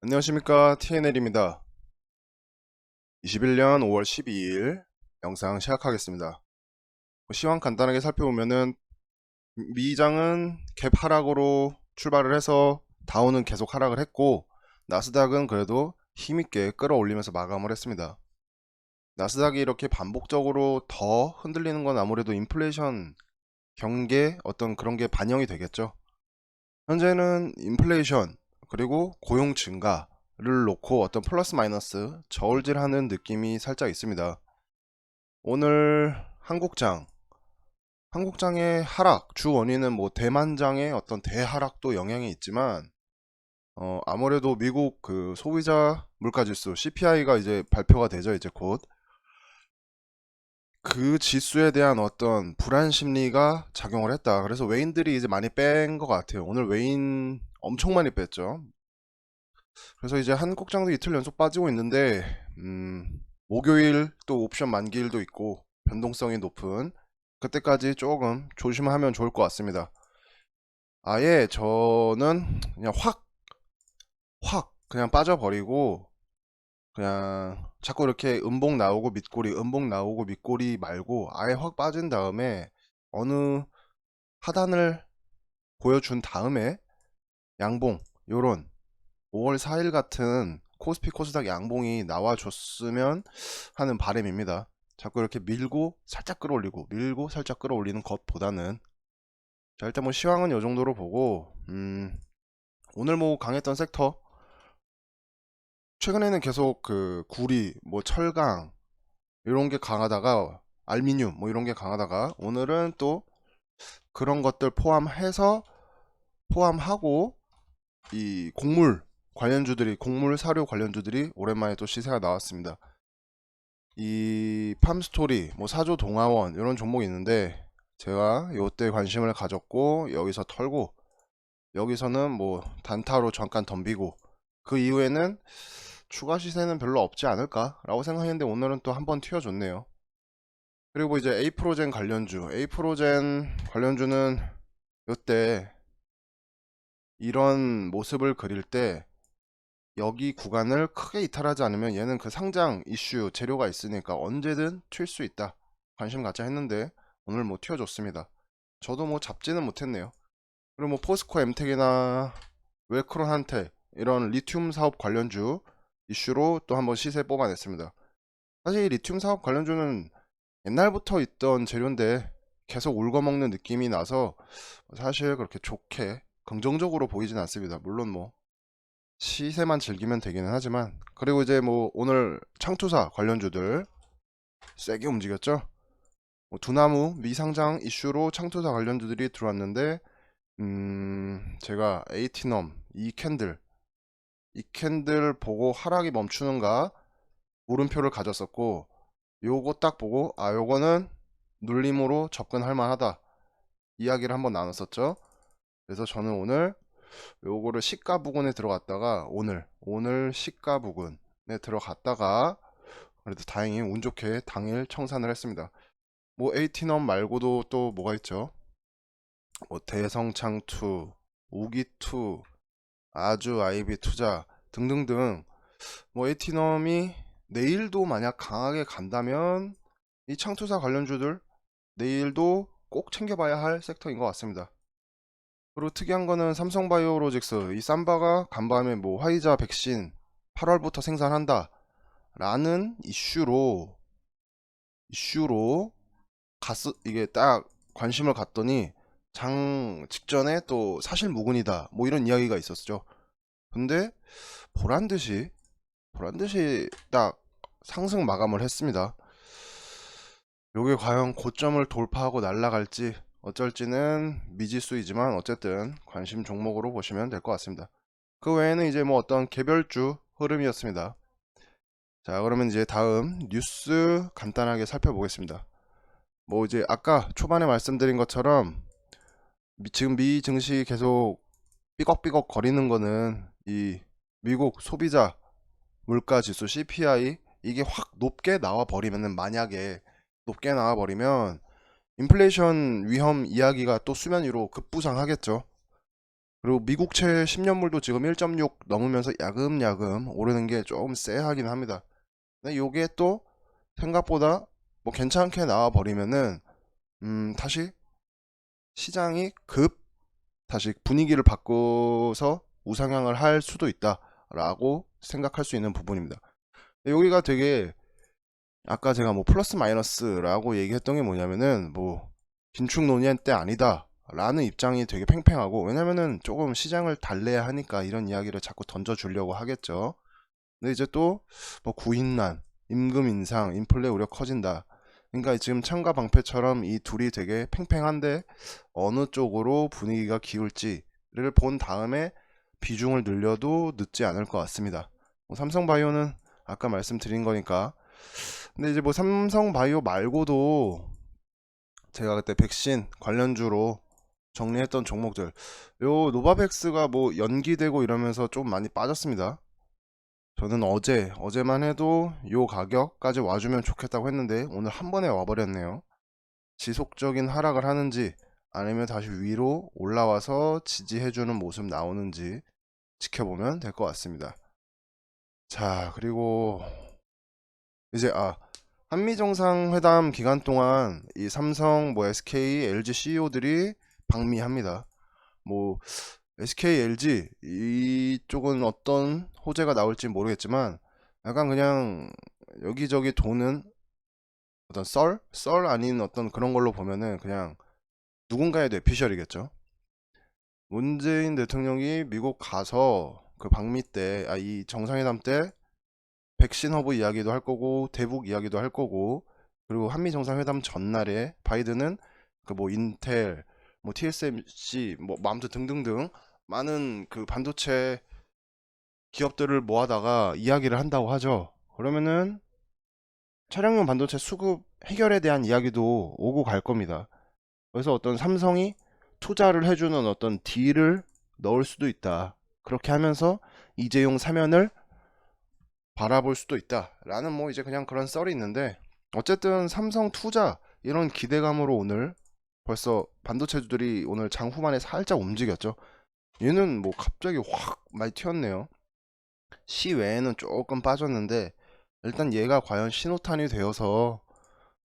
안녕하십니까 TNL입니다. 21년 5월 12일 영상 시작하겠습니다. 뭐 시황 간단하게 살펴보면은 미장은 갭 하락으로 출발을 해서 다우는 계속 하락을 했고 나스닥은 그래도 힘있게 끌어올리면서 마감을 했습니다. 나스닥이 이렇게 반복적으로 더 흔들리는 건 아무래도 인플레이션 경계 어떤 그런 게 반영이 되겠죠. 현재는 인플레이션 그리고 고용 증가를 놓고 어떤 플러스 마이너스 저울질하는 느낌이 살짝 있습니다. 오늘 한국장 한국장의 하락 주 원인은 뭐 대만장의 어떤 대하락도 영향이 있지만 어 아무래도 미국 그 소비자 물가지수 CPI가 이제 발표가 되죠 이제 곧 그 지수에 대한 어떤 불안 심리가 작용을 했다. 그래서 외인들이 이제 많이 뺀 것 같아요. 오늘 외인 엄청 많이 뺐죠. 그래서 이제 한국장도 이틀 연속 빠지고 있는데, 음, 목요일 또 옵션 만기일도 있고, 변동성이 높은, 그때까지 조금 조심하면 좋을 것 같습니다. 아예 저는 그냥 확, 확, 그냥 빠져버리고, 그냥 자꾸 이렇게 음봉 나오고 밑꼬리, 음봉 나오고 밑꼬리 말고, 아예 확 빠진 다음에, 어느 하단을 보여준 다음에, 양봉, 요런, 5월 4일 같은 코스피 코스닥 양봉이 나와줬으면 하는 바람입니다. 자꾸 이렇게 밀고 살짝 끌어올리고 밀고 살짝 끌어올리는 것보다는 자 일단 뭐 시황은 요 정도로 보고 음 오늘 뭐 강했던 섹터 최근에는 계속 그 구리 뭐 철강 이런 게 강하다가 알미늄 뭐 이런 게 강하다가 오늘은 또 그런 것들 포함해서 포함하고 이 곡물 관련주들이 곡물 사료 관련주들이 오랜만에 또 시세가 나왔습니다. 이 팜스토리, 뭐 사조 동아원 이런 종목이 있는데 제가 요때 관심을 가졌고 여기서 털고 여기서는 뭐 단타로 잠깐 덤비고 그 이후에는 추가 시세는 별로 없지 않을까 라고 생각했는데 오늘은 또 한번 튀어줬네요. 그리고 이제 에이프로젠 관련주, 에이프로젠 관련주는 요때 이런 모습을 그릴 때 여기 구간을 크게 이탈하지 않으면 얘는 그 상장 이슈 재료가 있으니까 언제든 튈 수 있다. 관심 갖자 했는데 오늘 뭐 튀어줬습니다. 저도 뭐 잡지는 못했네요. 그리고 뭐 포스코 엠텍이나 웰크론한테 이런 리튬 사업 관련주 이슈로 또 한번 시세 뽑아냈습니다. 사실 이 리튬 사업 관련주는 옛날부터 있던 재료인데 계속 울거먹는 느낌이 나서 사실 그렇게 좋게 긍정적으로 보이진 않습니다. 물론 뭐 시세만 즐기면 되기는 하지만 그리고 이제 뭐 오늘 창투사 관련주들 세게 움직였죠. 뭐 두나무 미상장 이슈로 창투사 관련주들이 들어왔는데 음 제가 에이티넘 이 캔들 이 캔들 보고 하락이 멈추는가 물음표를 가졌었고 요거 딱 보고 아 요거는 눌림으로 접근할 만하다 이야기를 한번 나눴었죠. 그래서 저는 오늘 요거를 시가 부근에 들어갔다가 오늘 오늘 시가 부근에 들어갔다가 그래도 다행히 운 좋게 당일 청산을 했습니다. 뭐 에이티넘 말고도 또 뭐가 있죠? 뭐 대성창투, 우기투, 아주 아이비 투자 등등등 뭐 에이티넘이 내일도 만약 강하게 간다면 이 창투사 관련주들 내일도 꼭 챙겨봐야 할 섹터인 것 같습니다. 그리고 특이한 거는 삼성바이오로직스 이 삼바가 간밤에 뭐 화이자 백신 8월부터 생산한다 라는 이슈로 이슈로 갔어 이게 딱 관심을 갖더니 장 직전에 또 사실 무근이다 뭐 이런 이야기가 있었죠 근데 보란 듯이 보란 듯이 딱 상승 마감을 했습니다 요게 과연 고점을 돌파하고 날아갈지 어쩔지는 미지수이지만 어쨌든 관심 종목으로 보시면 될 것 같습니다. 그 외에는 이제 뭐 어떤 개별주 흐름이었습니다. 자, 그러면 이제 다음 뉴스 간단하게 살펴보겠습니다. 뭐 이제 아까 초반에 말씀드린 것처럼 미- 지금 미 증시 계속 삐걱삐걱 거리는 거는 이 미국 소비자 물가 지수 CPI 이게 확 높게 나와 버리면은 만약에 높게 나와 버리면 인플레이션 위험 이야기가 또 수면 위로 급부상하겠죠. 그리고 미국채 10년물도 지금 1.6 넘으면서 야금야금 오르는 게 조금 쎄하긴 합니다. 근데 요게 또 생각보다 뭐 괜찮게 나와 버리면은 음 다시 시장이 급 다시 분위기를 바꿔서 우상향을 할 수도 있다라고 생각할 수 있는 부분입니다. 여기가 되게 아까 제가 뭐 플러스 마이너스라고 얘기했던 게 뭐냐면은 뭐 긴축 논의할 때 아니다 라는 입장이 되게 팽팽하고 왜냐면은 조금 시장을 달래야 하니까 이런 이야기를 자꾸 던져주려고 하겠죠. 근데 이제 또 뭐 구인난, 임금 인상, 인플레 우려 커진다. 그러니까 지금 창과 방패처럼 이 둘이 되게 팽팽한데 어느 쪽으로 분위기가 기울지를 본 다음에 비중을 늘려도 늦지 않을 것 같습니다. 뭐 삼성바이오는 아까 말씀드린 거니까. 근데 이제 뭐 삼성바이오 말고도 제가 그때 백신 관련주로 정리했던 종목들 요 노바백스가 뭐 연기되고 이러면서 좀 많이 빠졌습니다. 저는 어제 어제만 해도 요 가격까지 와주면 좋겠다고 했는데 오늘 한 번에 와버렸네요. 지속적인 하락을 하는지 아니면 다시 위로 올라와서 지지해주는 모습 나오는지 지켜보면 될 것 같습니다. 자 그리고 이제 아 한미 정상회담 기간 동안 이 삼성, 뭐 SK, LG CEO들이 방미합니다. 뭐 SK, LG 이쪽은 어떤 호재가 나올지 모르겠지만 약간 그냥 여기저기 도는 어떤 썰? 썰 아닌 어떤 그런 걸로 보면은 그냥 누군가의 뇌피셜이겠죠. 문재인 대통령이 미국 가서 그 방미 때, 아, 이 정상회담 때 백신 허브 이야기도 할 거고 대북 이야기도 할 거고 그리고 한미 정상회담 전날에 바이든은 그 뭐 인텔 뭐 TSMC 뭐 아무튼 등등등 많은 그 반도체 기업들을 모아다가 이야기를 한다고 하죠. 그러면은 차량용 반도체 수급 해결에 대한 이야기도 오고 갈 겁니다. 그래서 어떤 삼성이 투자를 해주는 어떤 딜을 넣을 수도 있다. 그렇게 하면서 이재용 사면을 바라볼 수도 있다 라는 뭐 이제 그냥 그런 썰이 있는데 어쨌든 삼성 투자 이런 기대감으로 오늘 벌써 반도체주들이 오늘 장 후반에 살짝 움직였죠. 얘는 뭐 갑자기 확 많이 튀었네요. 시 외에는 조금 빠졌는데 일단 얘가 과연 신호탄이 되어서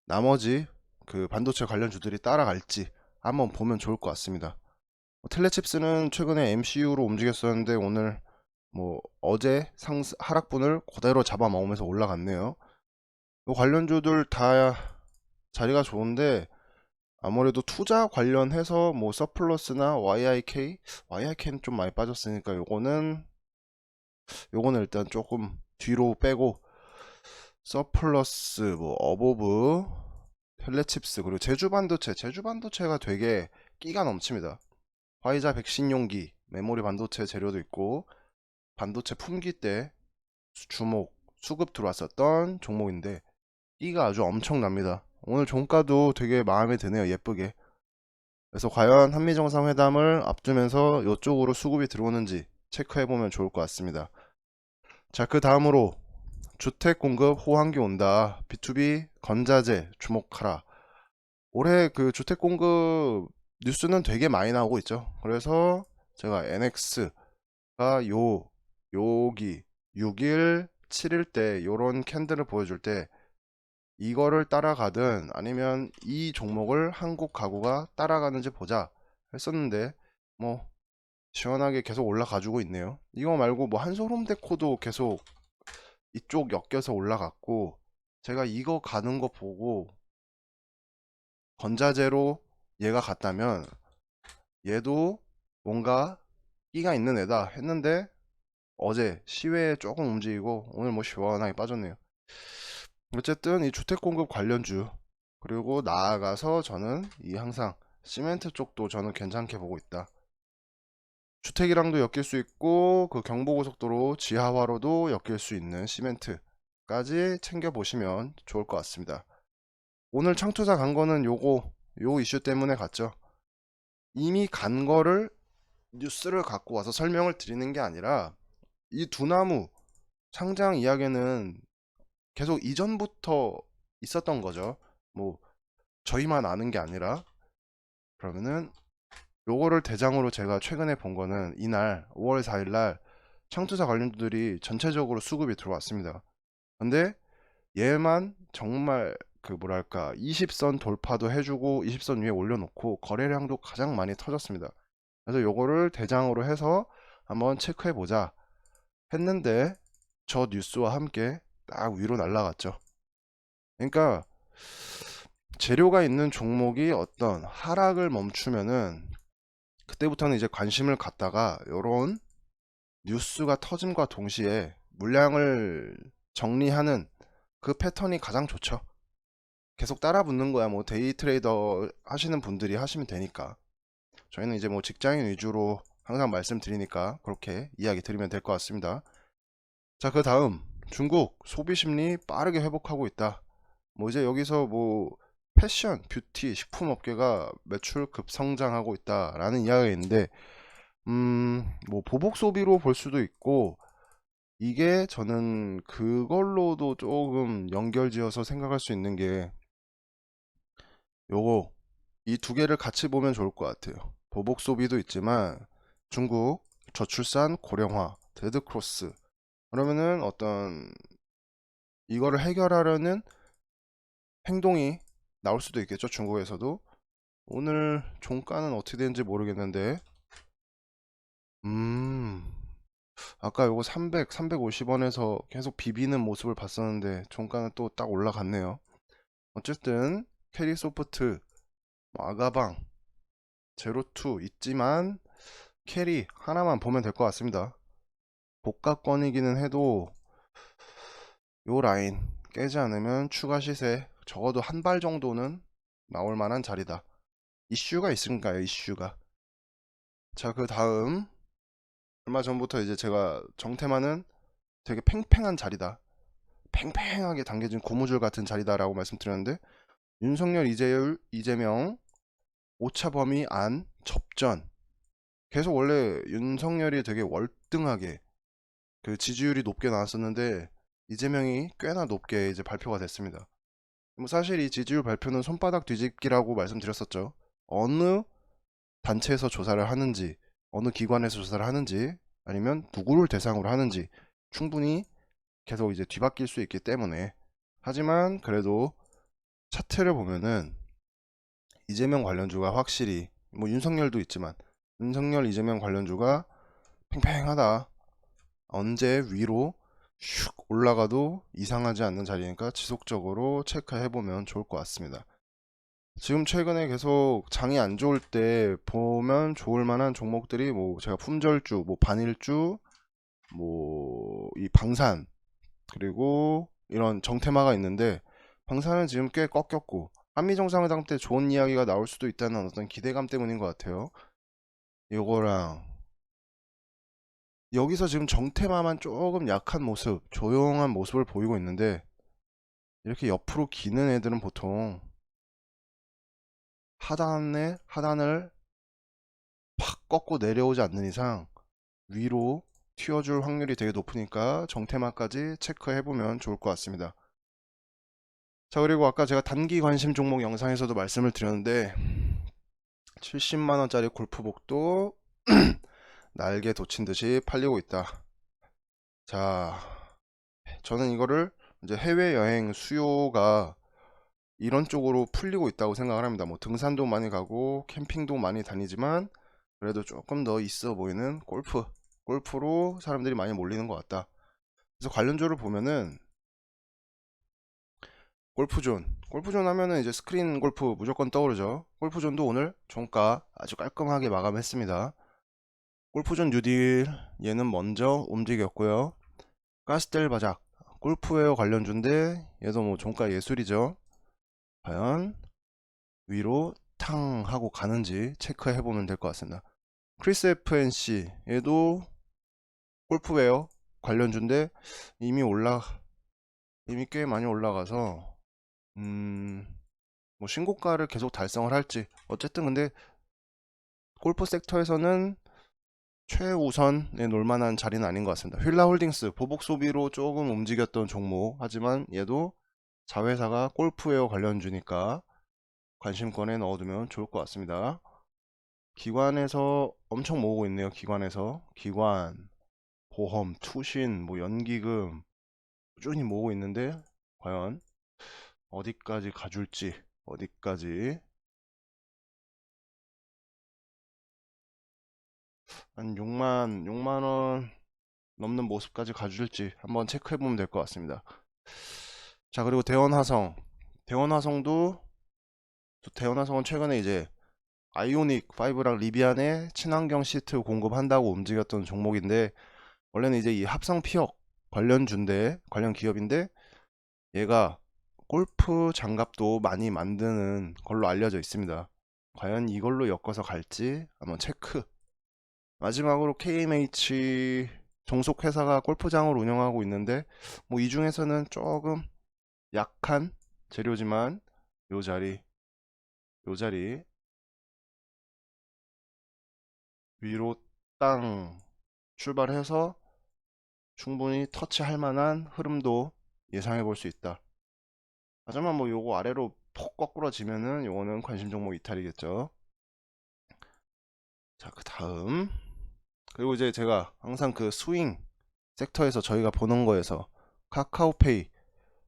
나머지 그 반도체 관련주들이 따라갈지 한번 보면 좋을 것 같습니다. 뭐 텔레칩스는 최근에 MCU로 움직였었는데 오늘 뭐 어제 상 하락분을 그대로 잡아먹으면서 올라갔네요. 이 관련주들 다 자리가 좋은데 아무래도 투자 관련해서 뭐 서플러스나 YIK, YIK는 좀 많이 빠졌으니까 요거는 요거는 일단 조금 뒤로 빼고 서플러스, 뭐 어보브, 텔레칩스 그리고 제주 반도체, 제주 반도체가 되게 끼가 넘칩니다. 화이자 백신 용기, 메모리 반도체 재료도 있고 반도체 품귀 때 주목 수급 들어왔었던 종목인데 끼가 아주 엄청납니다. 오늘 종가도 되게 마음에 드네요. 예쁘게. 그래서 과연 한미 정상회담을 앞두면서 이쪽으로 수급이 들어오는지 체크해 보면 좋을 것 같습니다. 자, 그 다음으로 주택 공급 호황기 온다. B2B 건자재 주목하라. 올해 그 주택 공급 뉴스는 되게 많이 나오고 있죠. 그래서 제가 NX가 요 여기 6일, 7일 때 요런 캔들을 보여줄 때 이거를 따라가든 아니면 이 종목을 한국 가구가 따라가는지 보자 했었는데 뭐 시원하게 계속 올라가지고 있네요. 이거 말고 뭐 한솔홈데코도 계속 이쪽 엮여서 올라갔고 제가 이거 가는 거 보고 건자재로 얘가 갔다면 얘도 뭔가 끼가 있는 애다 했는데 어제 시외에 조금 움직이고 오늘 뭐 시원하게 빠졌네요. 어쨌든 이 주택 공급 관련주 그리고 나아가서 저는 이 항상 시멘트 쪽도 저는 괜찮게 보고 있다. 주택이랑도 엮일 수 있고 그 경부고속도로 지하화로도 엮일 수 있는 시멘트까지 챙겨 보시면 좋을 것 같습니다. 오늘 창투사 간 거는 요거 요 이슈 때문에 갔죠. 이미 간 거를 뉴스를 갖고 와서 설명을 드리는 게 아니라 이 두나무 상장 이야기는 계속 이전부터 있었던 거죠. 뭐 저희만 아는 게 아니라 그러면은 요거를 대장으로 제가 최근에 본 거는 이날 5월 4일 날 창투사 관련주들이 전체적으로 수급이 들어왔습니다. 근데 얘만 정말 그 뭐랄까 20선 돌파도 해주고 20선 위에 올려놓고 거래량도 가장 많이 터졌습니다. 그래서 요거를 대장으로 해서 한번 체크해 보자 했는데 저 뉴스와 함께 딱 위로 날아갔죠. 그러니까 재료가 있는 종목이 어떤 하락을 멈추면은 그때부터는 이제 관심을 갖다가 요런 뉴스가 터짐과 동시에 물량을 정리하는 그 패턴이 가장 좋죠. 계속 따라 붙는 거야. 뭐 데이 트레이더 하시는 분들이 하시면 되니까. 저희는 이제 뭐 직장인 위주로 항상 말씀드리니까 그렇게 이야기 드리면 될 것 같습니다. 자, 그 다음 중국 소비 심리 빠르게 회복하고 있다. 뭐 이제 여기서 뭐 패션, 뷰티, 식품 업계가 매출 급성장하고 있다라는 이야기가 있는데 음, 뭐 보복 소비로 볼 수도 있고 이게 저는 그걸로도 조금 연결지어서 생각할 수 있는 게 요거 이 두 개를 같이 보면 좋을 것 같아요. 보복 소비도 있지만 중국 저출산 고령화 데드 크로스 그러면은 어떤 이거를 해결하려는 행동이 나올 수도 있겠죠. 중국에서도 오늘 종가는 어떻게 되는지 모르겠는데 음 아까 요거 300, 350원에서 계속 비비는 모습을 봤었는데 종가는 또 딱 올라갔네요. 어쨌든 캐리 소프트, 뭐 아가방, 제로투 있지만 캐리 하나만 보면 될 것 같습니다. 복각권이기는 해도 요 라인 깨지 않으면 추가 시세 적어도 한 발 정도는 나올 만한 자리다. 이슈가 있으니까요, 이슈가. 자, 그 다음 얼마 전부터 이제 제가 정테마는 되게 팽팽한 자리다. 팽팽하게 당겨진 고무줄 같은 자리다라고 말씀드렸는데 윤석열, 이재율, 이재명, 오차 범위 안 접전. 계속 원래 윤석열이 되게 월등하게 그 지지율이 높게 나왔었는데 이재명이 꽤나 높게 이제 발표가 됐습니다. 뭐 사실 이 지지율 발표는 손바닥 뒤집기라고 말씀드렸었죠. 어느 단체에서 조사를 하는지, 어느 기관에서 조사를 하는지, 아니면 누구를 대상으로 하는지 충분히 계속 이제 뒤바뀔 수 있기 때문에 하지만 그래도 차트를 보면은 이재명 관련주가 확실히 뭐 윤석열도 있지만 윤석열 이재명 관련주가 팽팽하다. 언제 위로 슉 올라가도 이상하지 않는 자리니까 지속적으로 체크해 보면 좋을 것 같습니다. 지금 최근에 계속 장이 안 좋을 때 보면 좋을 만한 종목들이 뭐 제가 품절주, 뭐 반일주, 뭐 이 방산 그리고 이런 정테마가 있는데 방산은 지금 꽤 꺾였고 한미 정상회담 때 좋은 이야기가 나올 수도 있다는 어떤 기대감 때문인 것 같아요. 요거랑 여기서 지금 정테마만 조금 약한 모습, 조용한 모습을 보이고 있는데 이렇게 옆으로 기는 애들은 보통 하단에 하단을 팍 꺾고 내려오지 않는 이상 위로 튀어줄 확률이 되게 높으니까 정테마까지 체크해보면 좋을 것 같습니다. 자 그리고 아까 제가 단기 관심 종목 영상에서도 말씀을 드렸는데 70만원짜리 골프복도 날개 돋친 듯이 팔리고 있다. 자, 저는 이거를 이제 해외여행 수요가 이런 쪽으로 풀리고 있다고 생각을 합니다. 뭐 등산도 많이 가고 캠핑도 많이 다니지만 그래도 조금 더 있어 보이는 골프, 골프로 사람들이 많이 몰리는 것 같다. 그래서 관련주를 보면은 골프존, 골프존 하면은 이제 스크린 골프 무조건 떠오르죠. 골프존도 오늘 종가 아주 깔끔하게 마감했습니다. 골프존 뉴딜 얘는 먼저 움직였고요. 가스텔 바작 골프웨어 관련주인데 얘도 뭐 종가 예술이죠. 과연 위로 탕 하고 가는지 체크해 보면 될 것 같습니다. 크리스 FNC 얘도 골프웨어 관련주인데 이미 올라 이미 꽤 많이 올라가서 음, 뭐 신고가를 계속 달성을 할지 어쨌든 근데 골프 섹터에서는 최우선에 놀만한 자리는 아닌 것 같습니다. 휠라홀딩스 보복 소비로 조금 움직였던 종목 하지만 얘도 자회사가 골프웨어 관련주니까 관심권에 넣어두면 좋을 것 같습니다. 기관에서 엄청 모으고 있네요. 기관에서 기관, 보험, 투신, 뭐 연기금 꾸준히 모으고 있는데 과연 어디까지 가줄지 어디까지 한 6만 6만 원 넘는 모습까지 가줄지 한번 체크해 보면 될 것 같습니다. 자 그리고 대원화성 대원화성도 또 대원화성은 최근에 이제 아이오닉 5랑 리비안의 친환경 시트 공급한다고 움직였던 종목인데 원래는 이제 이 합성 피혁 관련주인데 관련 기업인데 얘가 골프 장갑도 많이 만드는 걸로 알려져 있습니다. 과연 이걸로 엮어서 갈지 한번 체크. 마지막으로 KMH 종속 회사가 골프장을 운영하고 있는데 뭐 이 중에서는 조금 약한 재료지만 요 자리 요 자리 위로 땅 출발해서 충분히 터치할 만한 흐름도 예상해 볼 수 있다. 하지만 뭐 요거 아래로 폭 거꾸러지면은 요거는 관심 종목 이탈이겠죠. 자, 그 다음. 그리고 이제 제가 항상 그 스윙 섹터에서 저희가 보는 거에서 카카오페이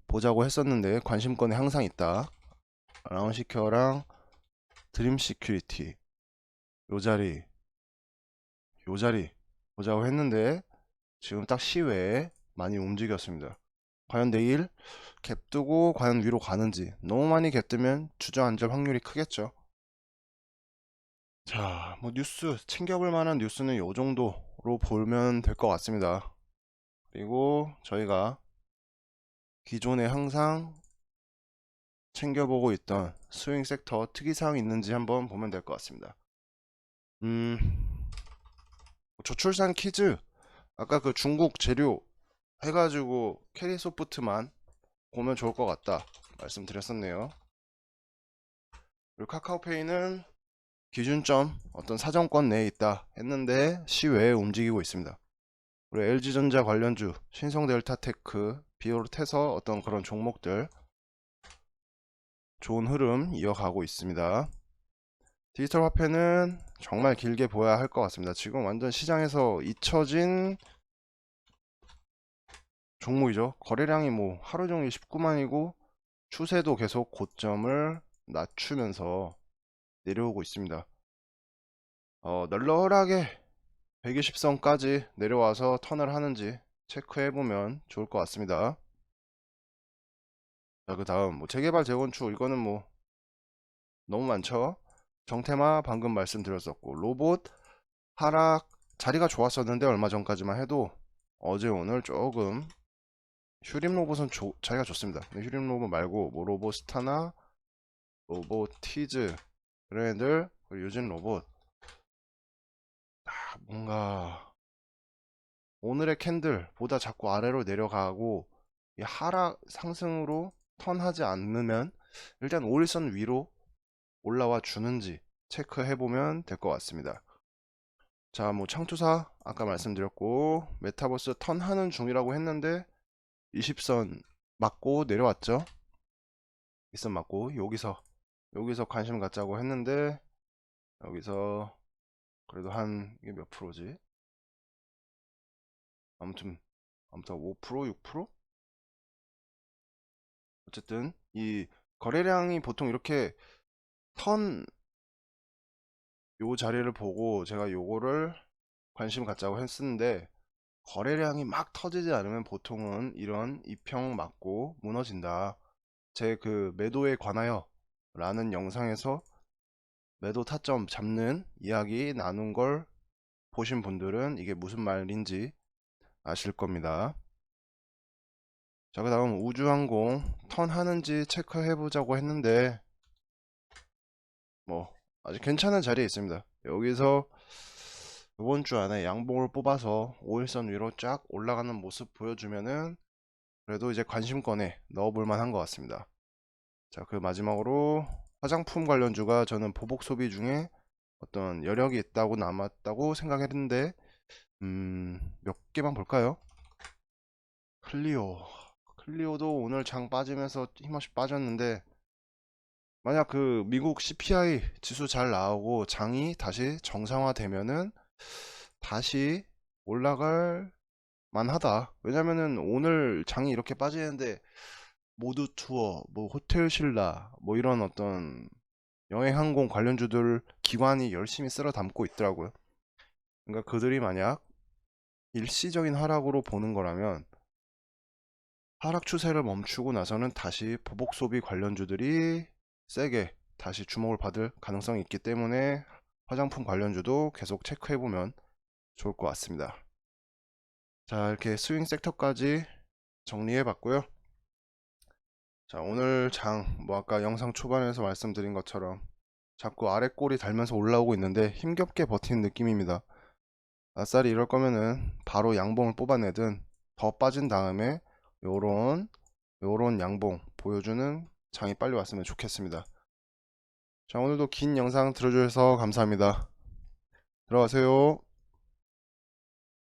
보자고 했었는데 관심권에 항상 있다. 라운시큐어랑 드림 시큐리티 요 자리 요 자리 보자고 했는데 지금 딱 시외에 많이 움직였습니다. 과연 내일 갭 뜨고 과연 위로 가는지 너무 많이 갭 뜨면 주저앉을 확률이 크겠죠. 자, 뭐 뉴스 챙겨볼 만한 뉴스는 요 정도로 보면 될 것 같습니다. 그리고 저희가 기존에 항상 챙겨보고 있던 스윙 섹터 특이사항 있는지 한번 보면 될 것 같습니다. 음, 저출산 키즈 아까 그 중국 재료 해가지고 캐리 소프트만 보면 좋을 것 같다 말씀드렸었네요. 그리고 카카오페이는 기준점 어떤 사정권 내에 있다 했는데 시외에 움직이고 있습니다. 그리고 LG전자 관련주 신성델타테크 비오르테서 어떤 그런 종목들 좋은 흐름 이어가고 있습니다. 디지털 화폐는 정말 길게 보아야 할 것 같습니다. 지금 완전 시장에서 잊혀진 종목이죠. 거래량이 뭐 하루 종일 19만이고 추세도 계속 고점을 낮추면서 내려오고 있습니다. 어, 널널하게 120선까지 내려와서 턴을 하는지 체크해 보면 좋을 것 같습니다. 자, 그 다음 뭐 재개발 재건축 이거는 뭐 너무 많죠. 정테마 방금 말씀드렸었고 로봇 하락 자리가 좋았었는데 얼마 전까지만 해도 어제 오늘 조금 휴림 로봇은 조, 자리가 좋습니다. 휴림 로봇 말고 뭐 로봇스타나 로보티즈 애들 그리고 요즘 로봇 아, 뭔가 오늘의 캔들보다 자꾸 아래로 내려가고 이 하락 상승으로 턴하지 않으면 일단 5일선 위로 올라와 주는지 체크해 보면 될 것 같습니다. 자, 뭐 창투사 아까 말씀드렸고 메타버스 턴하는 중이라고 했는데 20선 맞고 내려왔죠. 20선 맞고 여기서 여기서 관심 갖자고 했는데 여기서 그래도 한 이게 몇 프로지? 아무튼 아무튼 5% 6%? 어쨌든 이 거래량이 보통 이렇게 턴 요 자리를 보고 제가 요거를 관심 갖자고 했었는데 거래량이 막 터지지 않으면 보통은 이런 이평 맞고 무너진다. 제 그 매도에 관하여 라는 영상에서 매도 타점 잡는 이야기 나눈 걸 보신 분들은 이게 무슨 말인지 아실 겁니다. 자, 그 다음 우주항공 턴 하는지 체크해 보자고 했는데 뭐 아직 괜찮은 자리에 있습니다. 여기서 이번 주 안에 양봉을 뽑아서 5일선 위로 쫙 올라가는 모습 보여주면은 그래도 이제 관심권에 넣어볼 만한 것 같습니다. 자, 그 마지막으로 화장품 관련주가 저는 보복 소비 중에 어떤 여력이 있다고 남았다고 생각했는데 음, 몇 개만 볼까요? 클리오 클리오도 오늘 장 빠지면서 힘없이 빠졌는데 만약 그 미국 CPI 지수 잘 나오고 장이 다시 정상화되면은 다시 올라갈 만하다. 왜냐면은 오늘 장이 이렇게 빠지는데 모두 투어, 뭐 호텔 신라, 뭐 이런 어떤 여행 항공 관련주들 기관이 열심히 쓸어 담고 있더라고요. 그러니까 그들이 만약 일시적인 하락으로 보는 거라면 하락 추세를 멈추고 나서는 다시 보복 소비 관련주들이 세게 다시 주목을 받을 가능성이 있기 때문에 화장품 관련주도 계속 체크해 보면 좋을 것 같습니다. 자, 이렇게 스윙 섹터까지 정리해 봤고요. 자, 오늘 장, 뭐 아까 영상 초반에서 말씀드린 것처럼 자꾸 아래 꼬리 달면서 올라오고 있는데 힘겹게 버티는 느낌입니다. 아싸리 이럴 거면은 바로 양봉을 뽑아내든 더 빠진 다음에 요런 요런 양봉 보여주는 장이 빨리 왔으면 좋겠습니다. 자, 오늘도 긴 영상 들어주셔서 감사합니다. 들어가세요.